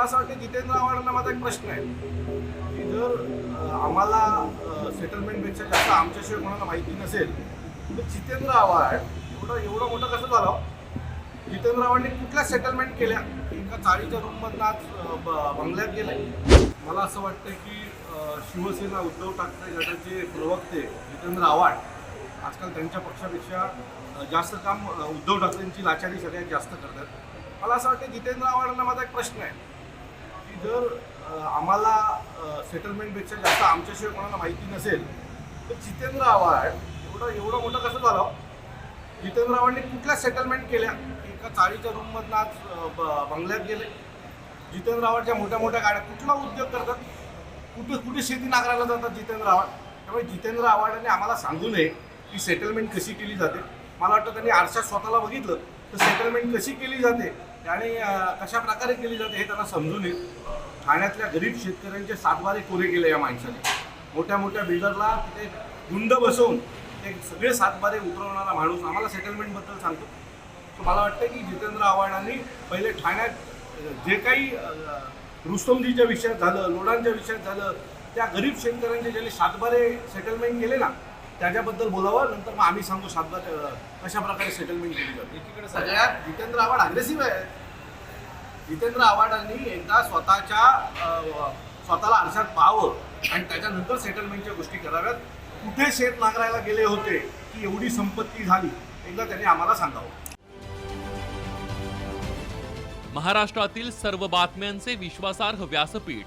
मला असं वाटतं जितेंद्र आव्हाडांना माझा एक प्रश्न आहे. की जर आम्हाला सेटलमेंटपेक्षा जास्त आमच्याशिवाय कोणाला माहिती नसेल तर जितेंद्र आव्हाड एवढं एवढं मोठं कसं झालं? जितेंद्र आव्हाडने कुठल्या सेटलमेंट केल्या? एका चाळीच्या रूममधनं आज ब- बंगल्यात गेले. मला असं वाटतं की शिवसेना उद्धव ठाकरे गटाचे प्रवक्ते जितेंद्र आव्हाड आजकाल त्यांच्या पक्षापेक्षा जास्त काम उद्धव ठाकरेंची लाचारी सगळ्यात जास्त करतात. मला असं वाटतं जितेंद्र आव्हाडांना माझा एक प्रश्न आहे. जर आम्हाला सेटलमेंटपेक्षा जास्त आमच्याशिवाय कोणाला माहिती नसेल तर जितेंद्र आव्हाड एवढं एवढं मोठं कसं झालं? जितेंद्र आव्हाडने कुठल्या सेटलमेंट केल्या? एका चाळीच्या रूममधनं आज ब- बंगल्यात गेले. जितेंद्र आव्हाडच्या मोठ्या मोठ्या गाड्या कुठला उद्योग करतात? कुठे कुठे शेती नागरायला जातात जितेंद्र आव्हाड? त्यामुळे जितेंद्र आव्हाडांनी आम्हाला सांगू नये की सेटलमेंट कशी केली जाते. मला वाटतं त्यांनी आरशात स्वतःला बघितलं तर सेटलमेंट कशी केली जाते आणि कशा प्रकारे केली जाते हे त्यांना समजून येईल. ठाण्यातल्या गरीब शेतकऱ्यांचे सातबारे कोरे केले या माणसाने. मोठ्या मोठ्या बिल्डरला तिथे गुंड बसवून ते सगळे सातबारे उतरवणारा माणूस आम्हाला सेटलमेंटबद्दल सांगतो. तर मला वाटतं की जितेंद्र आव्हाडांनी पहिले ठाण्यात जे काही रुस्तमजीच्या विषयात झालं लोडांच्या विषयात झालं त्या गरीब शेतकऱ्यांचे ज्यांनी सातबारे सेटलमेंट केले ना त्याच्याबद्दल बोलावं नंतर मग आम्ही सांगू अं, कशा प्रकारे सेटलमेंट केली जाते. एकीकडे सगळ्यात जितेंद्र आव्हाड अग्रेसिव्ह आहे जितेंद्र आव्हाडांनी एकदा स्वतःच्या स्वतःला आरशात पाहावं आणि त्याच्यानंतर सेटलमेंटच्या गोष्टी कराव्यात. कुठे शेत नांगरायला गेले होते की एवढी संपत्ती झाली एकदा त्यांनी आम्हाला सांगावं. महाराष्ट्रातील सर्व बातम्यांचे विश्वासार्ह व्यासपीठ